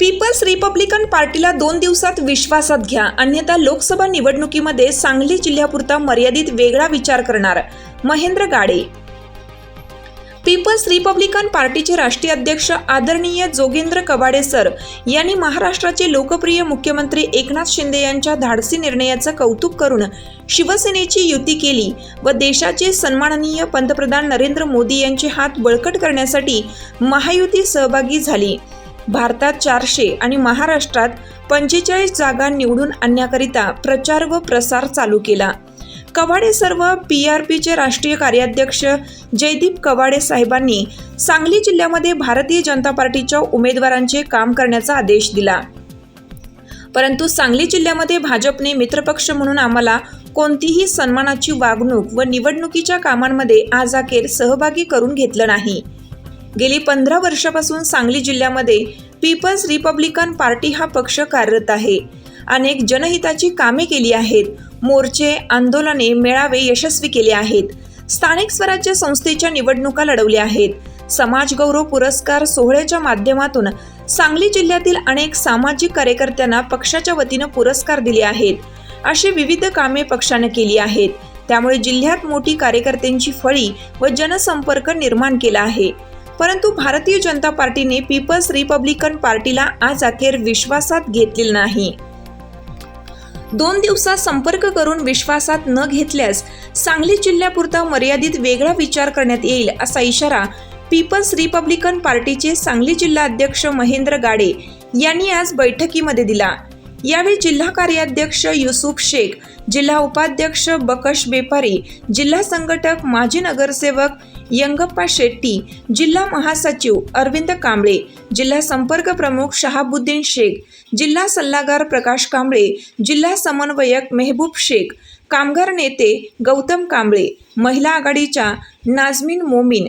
People's Republican पार्टीला दोन दिवसात विश्वासात घ्या. अन्यथा लोकसभा निवडणुकीमध्ये सांगली जिल्ह्यापुरता मर्यादित वेगळा विचार करणार महेंद्र गाडे. पीपल्स रिपब्लिकन पार्टीचे राष्ट्रीय अध्यक्ष आदरणीय जोगेंद्र कबाडे सर यांनी महाराष्ट्राचे लोकप्रिय मुख्यमंत्री एकनाथ शिंदे यांच्या धाडसी निर्णयाचं कौतुक करून शिवसेनेची युती केली व देशाचे सन्माननीय पंतप्रधान नरेंद्र मोदी यांचे हात बळकट करण्यासाठी महायुती सहभागी झाली. भारतात चारशे आणि महाराष्ट्रात पंचेचाळीस जागा निवडून आणण्याकरिता प्रचार व प्रसार चालू केला. कवाडे सर्व पी आर पीचे राष्ट्रीय कार्याध्यक्ष जयदीप कवाडे साहेबांनी सांगली जिल्ह्यामध्ये भारतीय जनता पार्टीच्या उमेदवारांचे काम करण्याचा आदेश दिला. परंतु सांगली जिल्ह्यामध्ये भाजपने मित्रपक्ष म्हणून आम्हाला कोणतीही सन्मानाची वागणूक व निवडणुकीच्या कामांमध्ये आज अखेर सहभागी करून घेतलं नाही. गेली पंधरा वर्षापासून सांगली जिल्ह्यामध्ये पीपल्स रिपब्लिकन पार्टी हा पक्ष कार्यरत आहे. अनेक जनहिताची कामे केली आहेत. मोर्चे आंदोलने मेळावे यशस्वी केले आहेत. स्थानिक स्वराज्य संस्थेच्या निवडणुका लढवल्या आहेत. समाजगौरव पुरस्कार सोहळ्याच्या माध्यमातून सांगली जिल्ह्यातील अनेक सामाजिक कार्यकर्त्यांना पक्षाच्या वतीनं पुरस्कार दिले आहेत. अशी विविध कामे पक्षानं केली आहेत. त्यामुळे जिल्ह्यात मोठी कार्यकर्त्यांची फळी व जनसंपर्क निर्माण केला आहे. परंतु भारतीय जनता पार्टीने पीपल्स रिपब्लिकन पार्टीला आज अखेर विश्वासात घेतलेलं नाही. दोन दिवसात संपर्क करून विश्वासात न घेतल्यास सांगली जिल्ह्यापुरता मर्यादित वेगळा विचार करण्यात येईल असा इशारा पीपल्स रिपब्लिकन पार्टीचे सांगली जिल्हा अध्यक्ष महेंद्र गाडे यांनी आज बैठकीमध्ये दिला. यावेळी जिल्हा कार्याध्यक्ष युसुफ शेख जिल्हा उपाध्यक्ष बकश बेपारी जिल्हा संघटक माजी नगरसेवक यंगप्पा शेट्टी जिल्हा महासचिव अरविंद कांबळे जिल्हा संपर्क प्रमुख शहाबुद्दीन शेख जिल्हा सल्लागार प्रकाश कांबळे जिल्हा समन्वयक मेहबूब शेख कामगार नेते गौतम कांबळे महिला आघाडीच्या नाझमीन मोमीन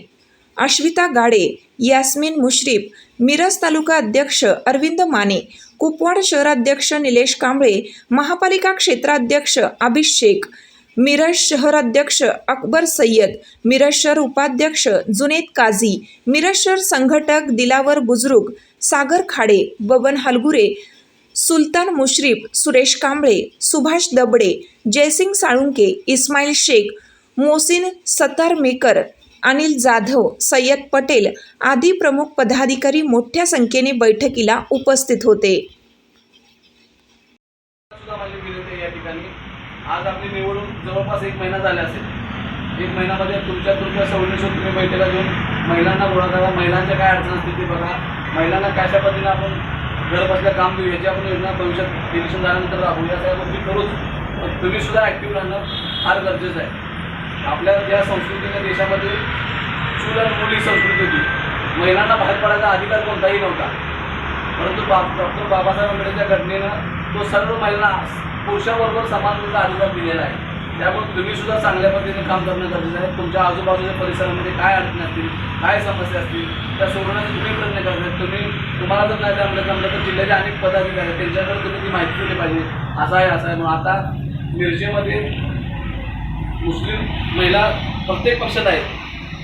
अश्विता गाडे यास्मिन मुश्रीफ मिरज तालुका अध्यक्ष अरविंद माने कुपवाड शहराध्यक्ष निलेश कांबळे महापालिका क्षेत्राध्यक्ष अभिषेक शेख मिरज शहराध्यक्ष अकबर सय्यद मिरज शहर उपाध्यक्ष जुनेद काझी मिरज शहर संघटक दिलावर बुजरुग सागर खाडे बबन हलगुरे सुलतान मुश्रीफ सुरेश कांबळे सुभाष दबडे जयसिंग साळुंके इस्माईल शेख मोसिन सतार मेकर अनिल जाधव सय्यद पटेल आदी प्रमुख पदाधिकारी मोठ्या संख्येने बैठकीला उपस्थित होते सुद्धा माझे गेले होते या ठिकाणी आज आपली निवडून जवळपास एक महिना झाला असेल. एक महिन्यामध्ये तुमच्या तुमच्या सवलतीवर तुम्ही बैठका घेऊन महिलांना गोळा करा. महिलांच्या काय अडचण असतील ते बघा. महिलांना कशा पद्धतीने आपण घर बसल्या काम देऊ याची आपण योजना भविष्यात इलेक्शन झाल्यानंतर राबवूया सगळ्या गोष्टी करूच. पण तुम्ही सुद्धा ॲक्टिव्ह राहणं फार गरजेचं आहे. आपल्या ज्या संस्कृतीच्या देशामध्ये चूल आणि मुली संस्कृती होती. महिलांना बाहेर पडायचा अधिकार कोणताही नव्हता. परंतु बा डॉक्टर बाबासाहेब आंबेडकरच्या घटनेनं तो सर्व महिलांना पुरुषाबरोबर समाजाचा अधिकार दिलेला आहे. त्यामुळे तुम्ही सुद्धा चांगल्या पद्धतीने काम करणं गरजेचं आहे. तुमच्या आजूबाजूच्या परिसरामध्ये काय अडचणी असतील काय समस्या असतील त्या सोडवण्याचा तुम्ही प्रयत्न करताय तुम्ही तुम्हाला जर नाही जमलं जमलं तर जिल्ह्याचे अनेक पदाधिकारी आहेत. त्यांच्याकडे तुम्ही ती माहिती दिली पाहिजे. असं आहे असं आहे. म्हणून आता मिरजेमध्ये मुस्लिम महिला प्रत्येक पक्षात आहेत.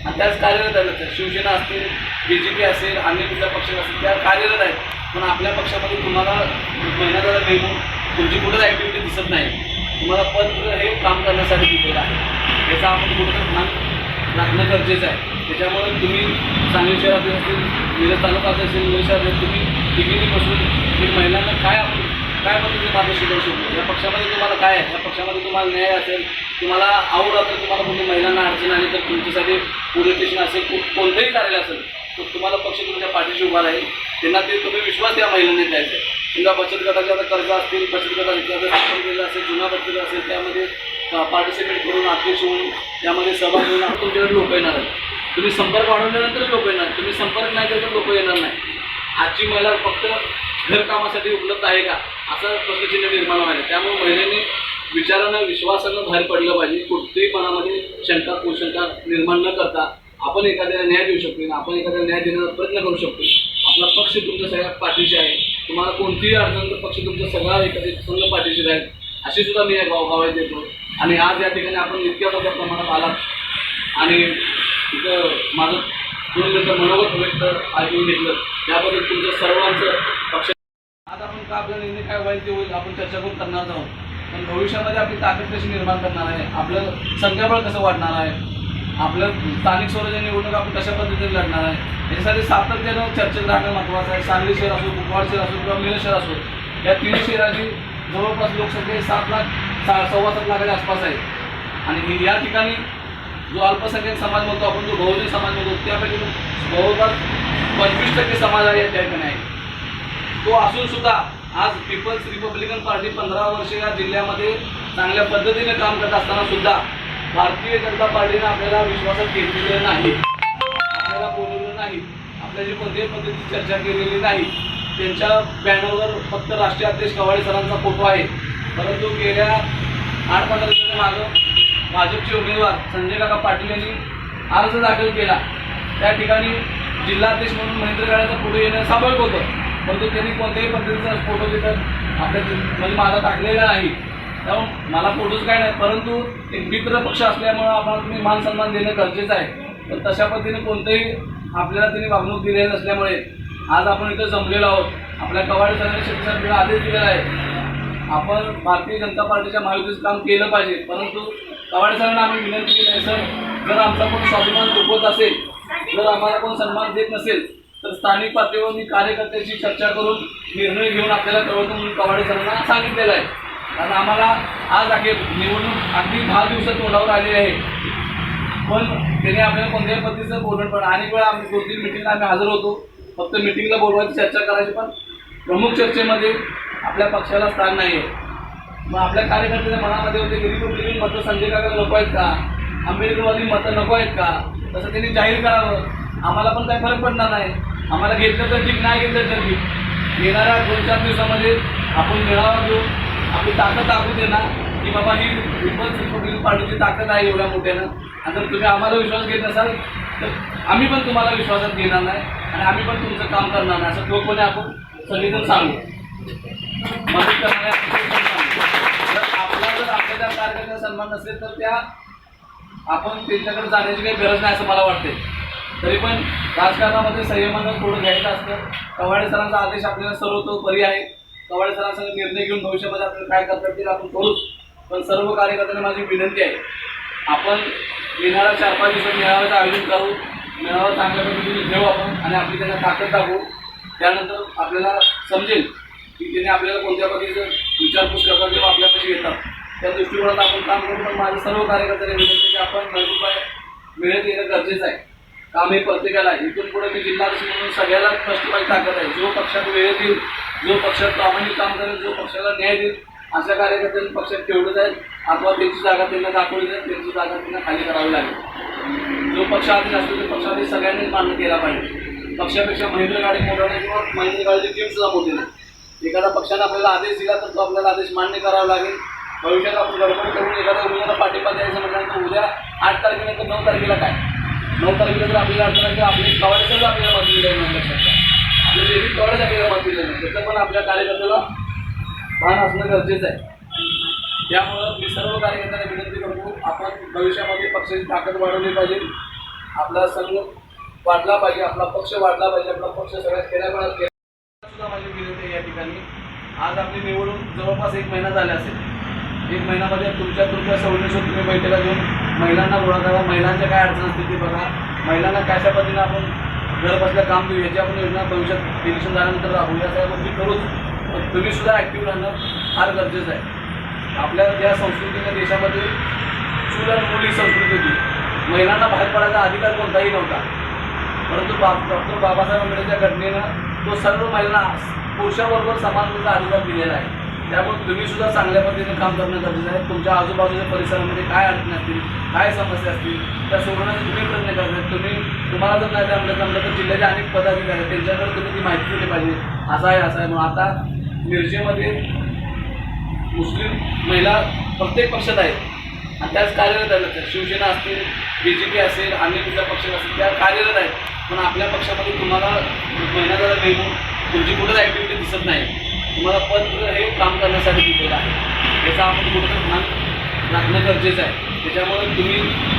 आणि त्याच कार्यरत आहेत. शिवसेना असतील बी जे पी असेल अन्य कुठल्या पक्ष असतील त्या कार्यरत आहेत. पण आपल्या पक्षामध्ये तुम्हाला महिना जरा मिळून तुमची कुठंच ॲक्टिव्हिटी दिसत नाही. तुम्हाला पत्र हे काम करण्यासाठी दिलेलं आहे. याचा आपण कुठं ध्यान राखणं गरजेचं आहे. त्याच्यामुळे तुम्ही सांगली शहरात असतील मिरज तालुक्यात असेल मिरज शहरात असेल, तुम्ही तिघींनी बसून की महिलांना काय आपण काय पद्धतीने मार्गदर्शन करू शकतो? या पक्षामध्ये तुम्हाला काय आहे? या पक्षामध्ये तुम्हाला न्याय असेल तुम्हाला आवड असेल तुम्हाला कुठे महिलांना अडचण आली तर तुमच्यासाठी पोलीस स्टेशन असेल कोणतंही कार्यालय असेल तर तुम्हाला पक्ष तुमच्या पाठीशी उभा राहील. त्यांना ते तुम्ही विश्वास त्या महिलांनी द्यायचा. तुमच्या समजा बचत गटाचे आता कर्ज असतील बचत गटाचे स्थापन असेल जुना बचत गट असेल त्यामध्ये पार्टिसिपेट करून अध्यक्ष होऊन त्यामध्ये सहभाग घेऊन आपण तुमच्याकडे लोक येणार आहेत. तुम्ही संपर्क वाढवल्यानंतर लोक येणार. तुम्ही संपर्क नाही केला तर लोक येणार नाही. आजची महिला फक्त घरकामासाठी उपलब्ध आहे का? असा प्रश्नचिन्ह निर्माण व्हायला. त्यामुळे महिलेने विचारानं विश्वासानं बाहेर पडलं पाहिजे. कुठल्याही मनामध्ये शंका कुशंका निर्माण न करता आपण एखाद्याला न्याय देऊ शकतो आपण एखाद्याला न्याय देण्याचा प्रयत्न करू शकतो आपला पक्ष तुमच्या सगळ्या पाठीशी आहे. तुम्हाला कोणतीही अडचण तर पक्ष तुमचा सगळा एखाद्या संघ पाठीशी राहील. अशी सुद्धा मी या गाव देतो. आणि आज या ठिकाणी आपण इतक्या मोठ्या प्रमाणात आलात. आणि इथं माझं दोन मिनटं मनोगत व्यक्त ऐकून घेतलं. त्याबद्दल तुमचं सर्वांचं पक्ष आज आपण का आपल्या निर्णय काय व्हायचं ते होईल आपण चर्चा करून करणार आहोत. पण भविष्यामध्ये आपली ताकद कशी निर्माण करणार आहे? आपलं संख्याबळ कसं वाढणार आहे? आपलं स्थानिक स्वराज्य निवडणूक आपण कशा पद्धतीने लढणार आहे? याच्यासाठी सातत्यानं चर्चेत राहणं महत्त्वाचं आहे. सांगली शहर असो कुपवाड शहर असो किंवा मिरज शहर असो या तीन शहराची जवळपास लोकसंख्या सात लाख सा सव्वा सात लाखाच्या आसपास आहे. आणि या ठिकाणी जो अल्पसंख्याक समाज म्हणतो आपण जो बहुजन समाज म्हणतो त्यापैकी जवळपास पंचवीस टक्के समाज आहे त्या ठिकाणी आहे. तो असून सुद्धा आज पीपल्स रिपब्लिकन पार्टी पंधरा वर्ष या जिल्ह्यामध्ये चांगल्या पद्धतीने काम करत असताना सुद्धा भारतीय जनता पार्टीने आपल्याला विश्वासात घेतलेलं नाही. आपल्याला बोलवलं नाही. आपल्याची कोणत्याही पद्धतीची चर्चा केलेली नाही. त्यांच्या बॅनरवर फक्त राष्ट्रीय अध्यक्ष कवाडे सरांचा फोटो आहे. परंतु गेल्या आठ पंधरा दिवसाच्या मागं भाजपचे उमेदवार संजय काका पाटील यांनी अर्ज दाखल केला. त्या ठिकाणी जिल्हाध्यक्ष म्हणून महेंद्र गाड्याचा फोटो येणं स्वाभाविक होतं. परंतु त्यांनी कोणत्याही पद्धतीचा फोटो तिथं आपल्या म्हणजे माझा टाकलेला नाही. मला फोटोच काय नाही परंतु एक मित्र पक्ष असल्यामुळं आम्हाला तुम्ही मान सन्मान देणं गरजेचं आहे. पण तशा पद्धतीने कोणतंही आपल्याला त्यांनी वागणूक दिलेली नसल्यामुळे आज आपण इथं जमलेलो आहोत. आपल्या कवाडी सरांनी शेती आदेश दिलेला आहे. आपण भारतीय जनता पार्टीच्या महायुतीचं काम केलं पाहिजे परंतु कवाडे सरांना आम्ही विनंती केली आहे सर जर आमचा कोण स्वाभिमान दुखवत असेल जर आम्हाला कोण सन्मान देत नसेल तर स्थानिक पातळीवर मी कार्यकर्त्याशी चर्चा करून निर्णय घेऊन आपल्याला कळवतो म्हणून कवाडे सरांना सांगितलेलं आहे. कारण आम्हाला आज अखेर निवडणूक अगदी दहा दिवसात तोंडावर आली आहे. पण त्याने आपल्याला कोणत्याही पद्धतीचं बोलणं पण अनेक वेळा आम्ही दोन तीन मिटिंगला आम्ही हजर होतो. फक्त मिटिंगला बोलवायची चर्चा करायची पण प्रमुख चर्चेमध्ये आपल्या पक्षाला स्थान नाही आहे मग आपल्या कार्यकर्त्याच्या मनामध्ये होते की रिपब्लिकन मतं संजय काका नको आहेत का? आंबेडकरवादी मतं नको आहेत का? तसं त्यांनी जाहीर करावं. आम्हाला पण काही फरक पडणार नाही. आम्हाला घेतलं तर ठीक नाही घेतलं तर ठीक. येणाऱ्या दोन चार दिवसामध्ये आपण मेळावा घेऊ. आपली ताकद दाखवू देणार की बाबा ही पीपल्स रिपब्लिकन पार्टीची ताकद आहे एवढ्या मोठ्यानं. आणि जर तुम्ही आम्हाला विश्वास घेत नसाल तर आम्ही पण तुम्हाला विश्वासात घेणार नाही आणि आम्ही पण तुमचं काम करणार नाही. असं ठोकपणे आपण सगळीजण सांगू. मदत करणारे जर आपला जर आपल्या त्या सन्मान नसेल तर त्या आपण त्यांच्याकडे जाण्याची काही गरज नाही असं मला वाटते तरी पण राजकारणामध्ये संयमानं थोडं घ्यायचं असतं. कवाडे सरांचा आदेश आपल्याला सर्वतोपरी आहे. कवाडे सरांसंग निर्णय घेऊन भविष्यामध्ये आपल्याला काय करता येईल आपण करूच. पण सर्व कार्यकर्त्यांना माझी विनंती आहे. आपण येणाऱ्या चार पाच दिवसात मेळाव्याचं आयोजन करू. मेळावा चांगल्या पद्धतीने घेऊ आपण आणि आपली त्यांना ताकद दाखवू. त्यानंतर आपल्याला समजेल की त्याने आपल्याला कोणत्या पद्धतीचं विचारपूस करतात किंवा आपल्यापाशी येतात. त्या दृष्टिकोनात आपण काम करू. पण माझ्या सर्व कार्यकर्त्यांना विनंती की आपण नळदुपाय वेळेत येणं गरजेचं आहे. काम हे प्रत्येकाला इथून पुढे मी जिल्हाध्यक्ष म्हणून सगळ्याला कष्टपाई ताकद आहे. जो पक्षात वेळेत येईल जो पक्षात प्रामाणिक काम करेल जो पक्षाला न्याय देईल अशा कार्यकर्त्यांनी पक्षात ठेवलं जाईल अथवा त्यांची जागा त्यांना दाखवली जाईल त्यांची जागा त्यांना खाली करावी लागेल. जो पक्षाधीश असतो तो पक्षाधीश सगळ्यांनीच मान्य केला पाहिजे. पक्षापेक्षा महेंद्र गाडी मोठा किंवा महेंद्र गाडीची टीम सुद्धा मोठी नाही. एखादा पक्षाने आपल्याला आदेश दिला तर तो आपल्याला आदेश मान्य करावा लागेल. भविष्यात आपण गडबड करून एखाद्या उमेदवाराला पाठिंबा द्यायचं म्हटल्यानंतर उद्या आठ तारखेनंतर नऊ तारखेला काय? नऊ तारखेला जर आपल्याला अडचण आपली कवाडे सगळं आपल्याला मत दिलं नाही लक्षात म्हणजे आपले डेबिट कवाडेच मत दिलं नाही त्याचं पण आपल्या कार्यकर्त्याला भान असणं गरजेचं आहे. त्यामुळं मी सर्व कार्यकर्त्यांना विनंती करतो आपण भविष्यामध्ये पक्षाची ताकद वाढवली पाहिजे. आपला संघ वाढला पाहिजे आपला पक्ष वाढला पाहिजे आपला पक्ष सगळ्यात खेड्यापाड्यात गेला सुद्धा माझी विनंती या ठिकाणी. आज आपली निवडून जवळपास एक महिना झाला असेल. एक महिन्यामध्ये तुमच्या तुमच्या सवलतीवर तुम्ही बैठका घेऊन महिलांना गोळा करा. महिलांच्या काय अडचण असतील ते बघा. महिलांना कशा पद्धतीने आपण घर बसल्या काम देऊ याची आपण योजना भविष्यात इलेक्शन झाल्यानंतर राहू या सगळ्या गोष्टी करूच. पण तुम्ही सुद्धा ॲक्टिव्ह राहणं फार गरजेचं आहे. आपल्या ज्या संस्कृतीच्या देशामध्ये चूल आणि मुली संस्कृती होती महिलांना बाहेर पडायचा अधिकार कोणताही नव्हता. परंतु बा डॉक्टर बाबासाहेब आंबेडकरच्या घटनेनं तो सर्व महिलांना पुरुषाबरोबर समानतेचा अधिकार दिलेला आहे. त्यामुळे तुम्ही सुद्धा चांगल्या पद्धतीने काम करणं गरजेचं आहे. तुमच्या आजूबाजूच्या परिसरामध्ये काय अडचणी असतील काय समस्या असतील त्या सोडवण्याचा तुम्ही प्रयत्न करताय तुम्ही तुम्हाला जर नाही जमलं जमलं तर जिल्ह्याचे अनेक पदाधिकारी आहेत. त्यांच्याकडे तुम्ही ती माहिती दिली पाहिजे. असं आहे असं आहे. म्हणून आता मिरजेमध्ये मुस्लिम महिला प्रत्येक पक्षात आहेत. आणि त्याच कार्यरत आहेत. शिवसेना असतील बी जे पी असेल अन्य कुठल्या पक्षात असेल त्या कार्यरत आहेत. पण आपल्या पक्षामध्ये तुम्हाला महिना झाला नेमून तुमची कुठंच ॲक्टिव्हिटी दिसत नाही. तुम्हाला पद हे काम करण्यासाठी दिलेलं आहे. याचा आपण कुठं मान राखणं गरजेचं आहे. त्याच्यामुळे तुम्ही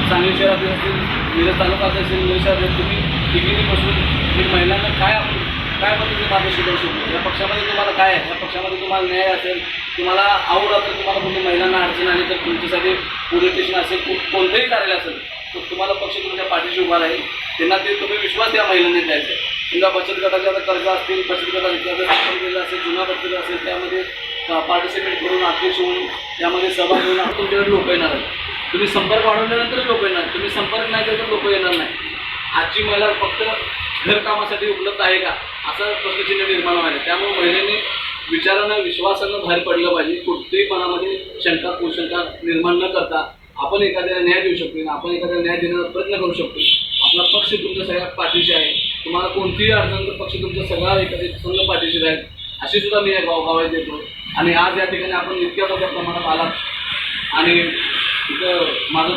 सांगली शहरातले असतील मिरज तालुक्यात असेल मिरज शहरात तुम्ही तिघींनी बसून एक महिलांना काय आपण काय पद्धतीने मार्गदर्शन शिकवू शकतो या पक्षामध्ये तुम्हाला काय आहे? या पक्षामध्ये तुम्हाला न्याय असेल तुम्हाला आवड असेल तुम्हाला कुठे महिलांना अडचण आली तर तुमच्यासाठी पोलीस स्टेशन असेल कोणतंही कार्यालय असेल तर तुम्हाला पक्ष तुमच्या पाठीशी उभा राहील. त्यांना ते तुम्ही विश्वास त्या महिलांनी द्यायचा. आहे समजा बचत गटाचे आता कर्ज असतील बचत गटाचे कर्ज केलेलं असेल जुना बचत असेल त्यामध्ये पार्टिसिपेट करून अध्यक्ष होऊन त्यामध्ये सहभाग घेऊन तुमच्याकडे लोक येणार आहेत. तुम्ही संपर्क वाढवल्यानंतर लोक येणार तुम्ही संपर्क नाही केला तर लोक येणार नाही. आजची महिला फक्त घरकामासाठी उपलब्ध आहे का? असा प्रश्नचिन्ह निर्माण व्हायला. त्यामुळे महिलेने विचारानं विश्वासानं बाहेर पडलं पाहिजे. कुठल्याही मनामध्ये शंका कुशंका निर्माण न करता आपण एखाद्याला न्याय देऊ शकतो आपण एखाद्याला न्याय देण्याचा प्रयत्न करू शकतो आपला पक्ष तुमच्या सगळ्या पाठीशी आहे. तुम्हाला कोणतीही अडचण तर पक्ष तुमचा सगळा एखाद्या संघ पाठीशी राहील. अशी सुद्धा मी गाव गावात देतो. आणि आज या ठिकाणी आपण इतक्या मोठ्या प्रमाणात आलात. आणि तिथं माझं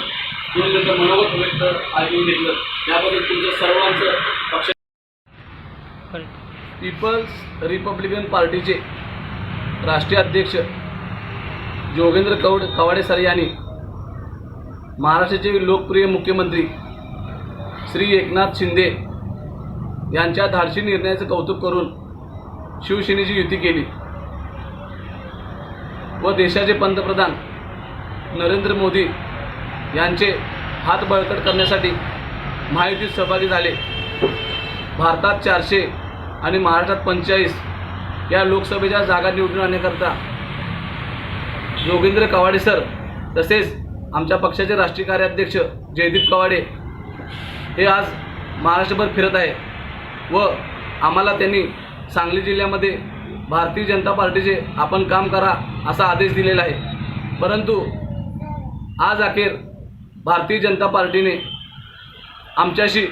तुम्ही त्याचं मनोगत व्यक्त ऐकून घेतलं. त्याबद्दल तुमचं सर्वांचं पक्ष पीपल्स रिपब्लिकन पार्टीचे राष्ट्रीय अध्यक्ष जोगेंद्र कवड कवाडे सर यांनी महाराष्ट्राचे लोकप्रिय मुख्यमंत्री श्री एकनाथ शिंदे यांच्या धाडशी निर्णयाचं कौतुक करून शिवसेनेची युती केली. व देशाचे पंतप्रधान नरेंद्र मोदी यांचे हात बळकट करण्यासाठी महायुतीत सहभागी झाले. भारतात चारशे आणि महाराष्ट्रात पंचेचाळीस या लोकसभेच्या जागा निवडून आणण्याकरता जोगेंद्र कवाडे सर तसेच आमच्या पक्षाचे राष्ट्रीय कार्याध्यक्ष जयदीप कवाडे हे आज महाराष्ट्रभर फिरत आहे व आम्हाला त्यांनी सांगली जिल्ह्यामध्ये भारतीय जनता पार्टीचे आपण काम करा असा आदेश दिलेला आहे. परंतु आज अखेर भारतीय जनता पार्टीने आमच्याशी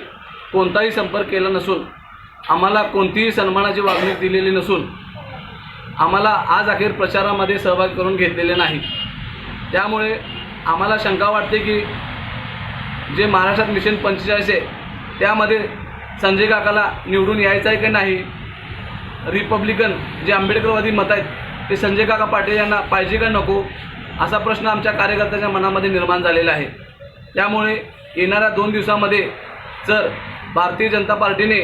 कोणताही संपर्क केला नसून आम्हाला कोणतीही सन्मानाची वागणूक दिलेली नसून आम्हाला आज अखेर प्रचारामध्ये सहभाग करून घेतलेले नाही. त्यामुळे आम्हाला शंका वाटते की जे महाराष्ट्रात मिशन पंचेचाळीस आहे त्यामध्ये संजय काकाला निवडून यायचं आहे की नाही रिपब्लिकन जे आंबेडकरवादी मत आहेत ते संजय काका पाटील यांना पाहिजे का नको असा प्रश्न आमच्या कार्यकर्त्याच्या मनामध्ये निर्माण झालेला आहे. त्यामुळे येणाऱ्या दोन दिवसामध्ये जर भारतीय जनता पार्टीने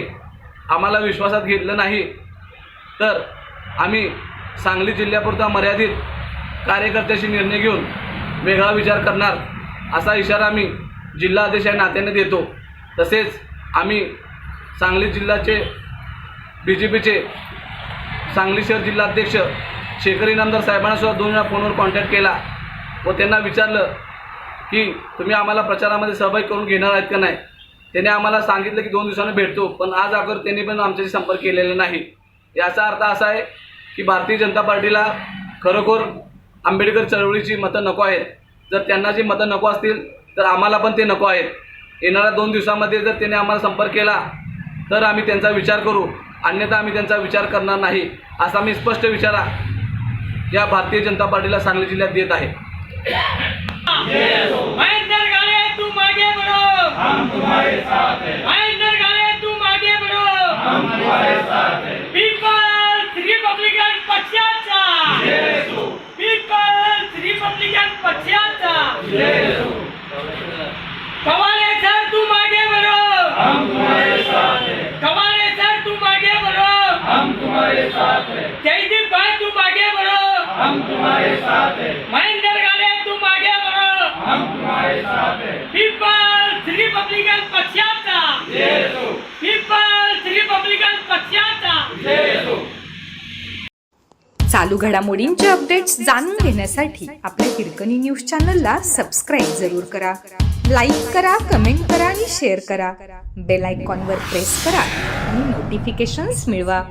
आम्हाला विश्वासात घेतलं नाही तर आम्ही सांगली जिल्ह्यापुरता मर्यादित कार्यकर्त्याशी निर्णय घेऊन वेगळा विचार करणार असा इशारा आम्ही जिल्हाध्यक्ष या नात्याने देतो. तसेच आम्ही सांगली जिल्ह्याचे बी जे पीचे सांगली शहर जिल्हाध्यक्ष शेखर इनामदार साहेबांना सुद्धा दोन वेळा फोनवर कॉन्टॅक्ट केला व त्यांना विचारलं की तुम्ही आम्हाला प्रचारामध्ये सहभागी करून घेणार आहेत का नाही? त्याने आम्हाला सांगितलं की दोन दिवसांनी भेटतो पण आज अगर त्यांनी पण आमच्याशी संपर्क केलेला नाही. याचा अर्थ असा आहे की भारतीय जनता पार्टीला खरोखर आंबेडकर चळवळीची मतं नको आहेत. जर त्यांना जी मतं नको असतील तर आम्हाला पण ते नको आहेत. येणाऱ्या दोन दिवसामध्ये जर त्याने आम्हाला संपर्क केला तर आम्ही त्यांचा विचार करू. अन्यथा आम्ही त्यांचा विचार करणार नाही असा मी स्पष्ट विचारा या भारतीय जनता पार्टीला सांगली जिल्ह्यात देत आहे महेंद्र गाले तुम आगे बढ़ो हम तुम्हारे साथ हैं महेंद्र गाले तुम आगे बढ़ो हम तुम्हारे साथ हैं पीपल्स रिपब्लिकन पक्षाचा पीपल्स रिपब्लिकन पक्षाचा कवाले सर तुम आगे बढ़ो हम तुम्हारे साथ हैं कवाले सर तुम आगे बढ़ो हम तुम्हारे साथ हैं जयदीप भाई तुम आगे बढ़ो हम तुम्हारे साथ हैं। महेंद्र गाले तुम आगे बढ़ो। हम तुम्हारे साथ हैं। पीपल्स रिपब्लिकन पक्षाचा। पीपल्स रिपब्लिकन पक्षाचा। चालू घडामोडींचे अपडेट्स जाणून घेण्यासाठी आपल्या हिरकणी न्यूज चॅनलला सबस्क्राईब जरूर करा. लाईक करा कमेंट करा आणि शेअर करा. बेल आयकॉनवर प्रेस करा आणि नोटिफिकेशन्स मिळवा.